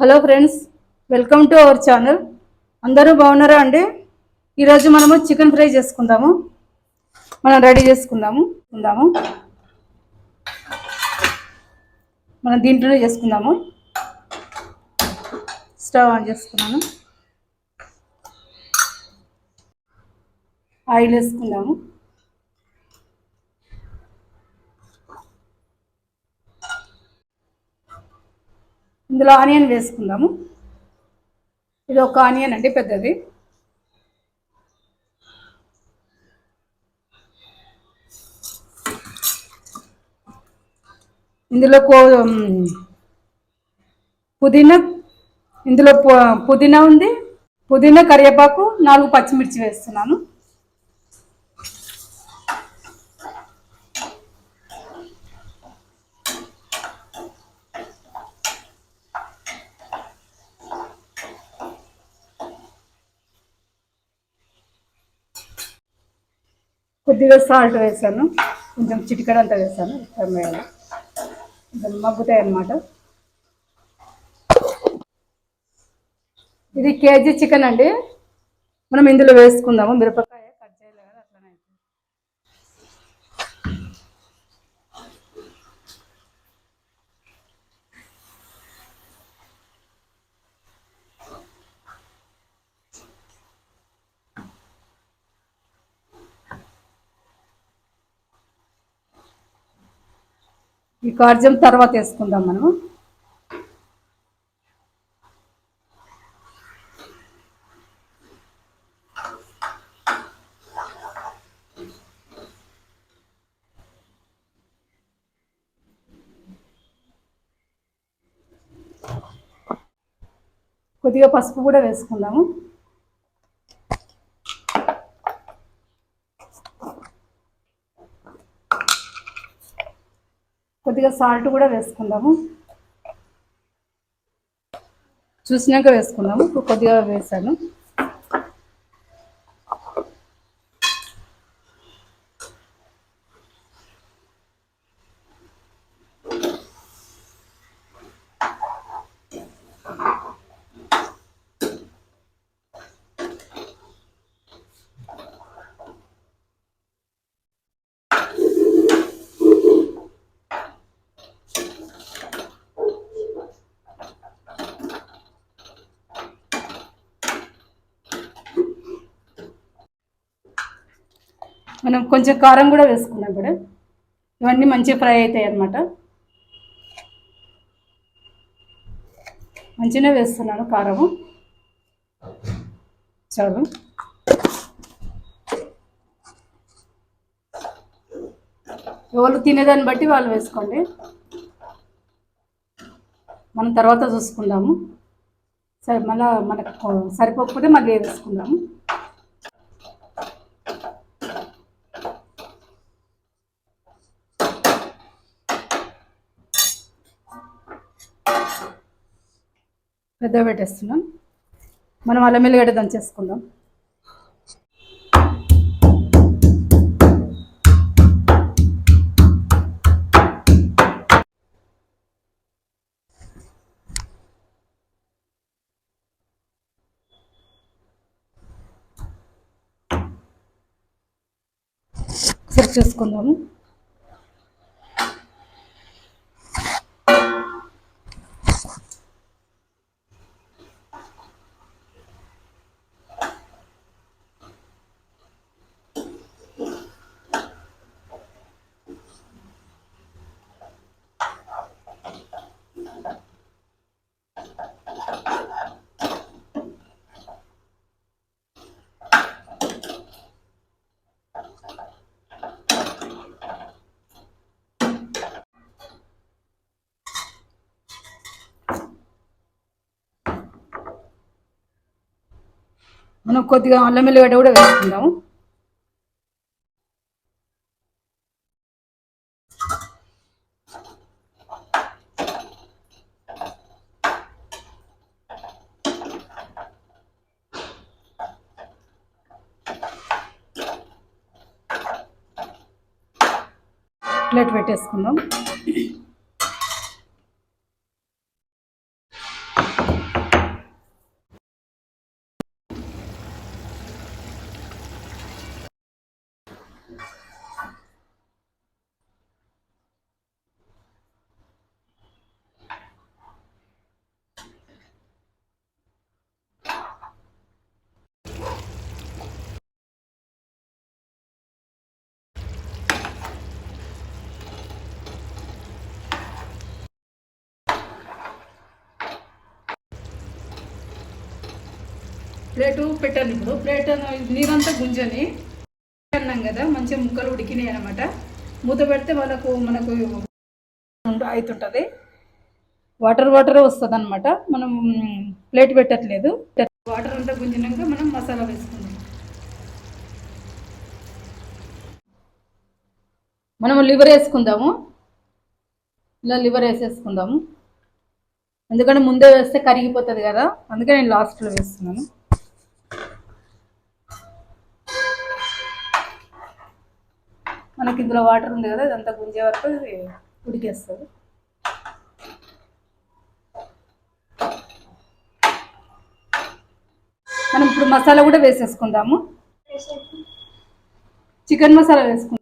Hello friends welcome to our channel. అందరూ బాగున్నారా అండి? ఈరోజు మనము చికెన్ ఫ్రై చేసుకుందాము. మనం రెడీ చేసుకుందాము. ఉందాము మనం దీంట్లోనే చేసుకుందాము. స్టవ్ ఆన్ చేసుకున్నాను. ఆయిల్ వేసుకుందాము. ఇందులో ఆనియన్ వేసుకుందాము. ఇది ఒక ఆనియన్ అండి పెద్దది. ఇందులో కో పుదీనా ఇందులో పుదీనా ఉంది. పుదీనా కరివేపాకు నాలుగు పచ్చిమిర్చి వేస్తున్నాను. కొద్దిగా సాల్ట్ వేసాను. కొంచెం చిటికడంతా వేసాను. ఇష్టం వేయాలి కొంచెం మగ్గుతాయి అన్నమాట ఇది కేజీ చికెన్ అండి. మనం ఇందులో వేసుకుందాము మిరప ఈ కార్జం తర్వాత వేసుకుందాం మనము కొద్దిగా పసుపు కూడా వేసుకుందాము. కొద్దిగా సాల్ట్ కూడా వేసుకుందాము. చూసినాక వేసుకున్నాము కొద్దిగా వేసాను. మనం కొంచెం కారం కూడా వేసుకున్నాం ఇప్పుడు ఇవన్నీ మంచిగా ఫ్రై అవుతాయి అన్నమాట. మంచిగా వేస్తున్నాను కారము. చాలు. ఎవరు తినేదాన్ని బట్టి వాళ్ళు వేసుకోండి. మనం తర్వాత చూసుకుందాము. సరే మళ్ళీ మనకు సరిపోకపోతే మళ్ళీ వేసుకుందాము. పెద్ద పెట్టేస్తున్నాం. మనం అల్లం ఎల్లిగడ్డ దంచేసుకుందాం. సెట్ చేసుకుందాము. మనం కొద్దిగా అల్లం ఎల్లిగడ్డ కూడా వేసుకుందాము. ప్లేట్ పెట్టేసుకుందాం. ప్లేటు పెట్టాను ఇప్పుడు. ప్లేట్ నీరంతా గుంజని. అన్నాం కదా మంచిగా ముక్కలు ఉడికినాయి అనమాట మూత పెడితే మనకు మనకు అవుతుంటుంది వాటర్ వాటర్ వస్తుంది అనమాట మనం ప్లేట్ పెట్టట్లేదు. వాటర్ అంతా గుంజినాక మనం మసాలా వేసుకుందాం. మనం లివర్ వేసుకుందాము. ఇలా లివర్ వేసేసుకుందాము. ఎందుకంటే ముందే వేస్తే కరిగిపోతుంది కదా. అందుకే నేను లాస్ట్లో వేస్తున్నాను. మనకి ఇందులో వాటర్ ఉంది కదా ఇదంతా గుంజే వరకు ఉడికేస్తుంది. మనం ఇప్పుడు మసాలా కూడా వేసేసుకుందాము. చికెన్ మసాలా వేసుకుందాము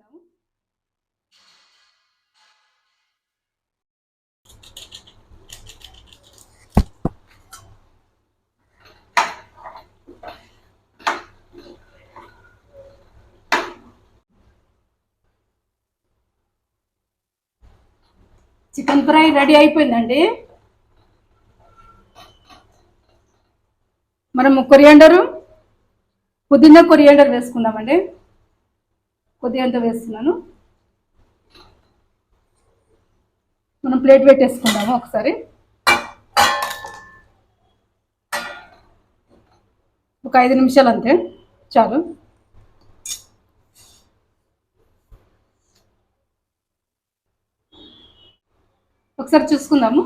చికెన్ ఫ్రై రెడీ అయిపోయిందండి. మనం కొరియాండరు పుదీనా కొరియాండర్ వేసుకుందామండి. కొద్దిగంత వేస్తున్నాను. మనం ప్లేట్ పెట్టేసుకుందాము ఒకసారి. ఒక ఐదు నిమిషాలు అంతే చాలు. ఒకసారి చూసుకుందాము.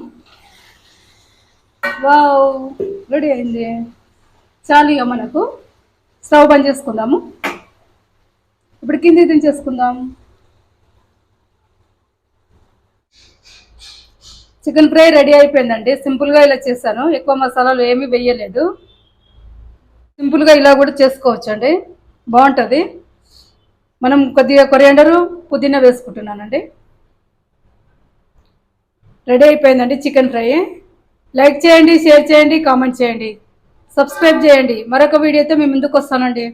వావ్ రెడీ అయింది. చాలు ఇక మనకు. స్టవ్ బంద్ చేసుకుందాము. ఇప్పుడు కింద దించేసుకుందాం చికెన్ ఫ్రై రెడీ అయిపోయిందండి. సింపుల్గా ఇలా చేశాను. ఎక్కువ మసాలాలు ఏమీ వేయలేదు. సింపుల్గా ఇలా కూడా చేసుకోవచ్చు అండి బాగుంటుంది. మనం కొద్దిగా కొరియాండరు పుదీనా వేసుకుంటున్నానండి. రెడీ అయిపోయిందండి చికెన్ ఫ్రై. లైక్ చేయండి షేర్ చేయండి కామెంట్ చేయండి. సబ్స్క్రైబ్ చేయండి. మరొక వీడియోతో మీ ముందుకు వస్తానండి.